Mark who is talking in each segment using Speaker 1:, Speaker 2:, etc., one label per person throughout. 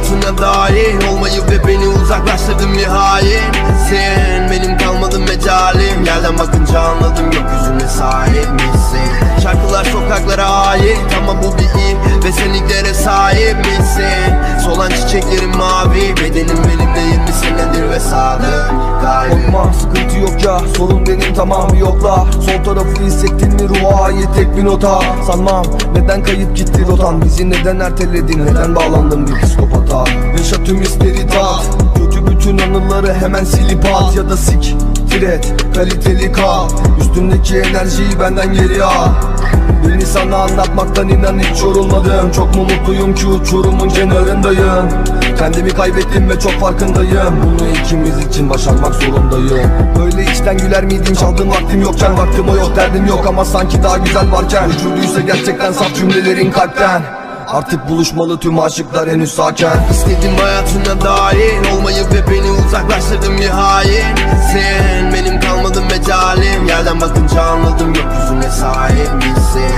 Speaker 1: hayatına dahil Olmayı ve beni uzaklaştırdın hain. Sen benim kalmadı mecalim. Yerden bakınca anladım gökyüzüne sahip misin? Şarkılar sokaklara ait ama bu bir iyi Ve senliklere sahip misin? Solan çiçeklerin mavi Bedenim benimle 20 senedir ve sadık kalbim.
Speaker 2: Korkma sıkıntı yok ya. Sorun benim tamamı yokla. Sol tarafı hissettin mi ruha ait tek bir nota. Sanmam neden kayıp gitti rotan Bizi neden erteledin? Neden bağlandın bir psikopata? Yaşa tüm hisleri tat Kötü bütün anıları hemen silip at. Ya da sik et kaliteli kal. Üstümdeki enerjiyi benden geri al. Beni sana anlatmaktan inan hiç yorulmadım. Çok mu mutluyum ki uçurumun kenarındayım Kendimi kaybettim ve çok farkındayım. Bunu ikimiz için başarmak zorundayım. Böyle içten güler miydin çaldığın vaktim yokken Vaktim o yok derdim yok. Ama sanki daha güzel varken Ucunduysa gerçekten saf cümlelerin kalpten. Artık buluşmalı tüm aşıklar henüz sakin
Speaker 1: İstedim hayatına dahil Olmayı ve beni uzaklaştırdın bir hain Sen benim kalmadın mecalim. Yerden bakınca anladım gökyüzüne sahip misin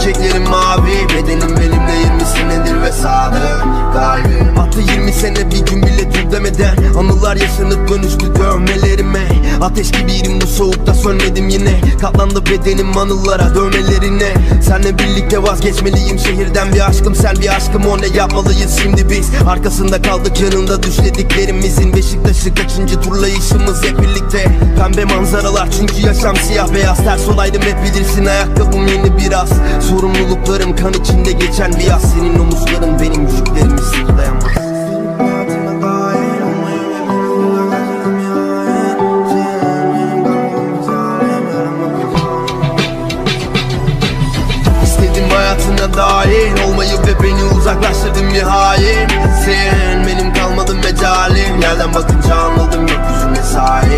Speaker 1: Solan çiçeklerin mavi Bedenim benimle 20 senedir ve sadık kalbim Attı 20 sene bir gün bile dur demeden Anılar yaşanıp dönüştü dövmelerime. Ateş gibiydim bu soğukta sönmedim yine. Katlandı bedenim anılara dövmelerine. Senle birlikte vazgeçmeliyim şehirden bir aşkım. Sen bir aşkım o ne yapmalıyız şimdi biz? Arkasında kaldık yanında düşlediklerimizin Beşiktaş'ı kaçıncı turlayışımız? Hep birlikte Pembe manzaralar. Çünkü yaşam siyah beyaz Ters olaydım hep bilirsin ayakkabım yeni biraz. Sorumluluklarım kan içinde geçen bir yaz Senin omuzların benim yüklerimi sırtlayamaz hayatına dahil Olmayı ve beni uzaklaştırdın bir hain. Sen benim kalmadın mecalim. Yerden bakınca anladım gökyüzüne sahip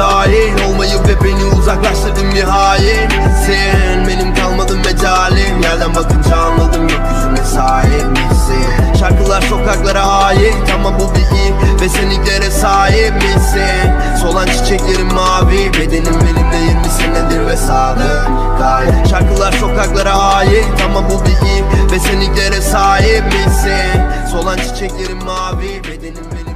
Speaker 1: dahil Olmayı ve beni uzaklaştırdın bir hain Sen benim kalmadın mecalim. Yerden bakınca anladım gökyüzüne sahip misin? Şarkılar sokaklara ait ama bu bir iyi Ve senliklere sahip misin? Solan çiçeklerin mavi. Bedenim benimle 20 senedir ve sadık kalbim Şarkılar sokaklara ait ama bu bir iyi Ve senliklere sahip misin? Solan çiçeklerin mavi. Bedenim benimle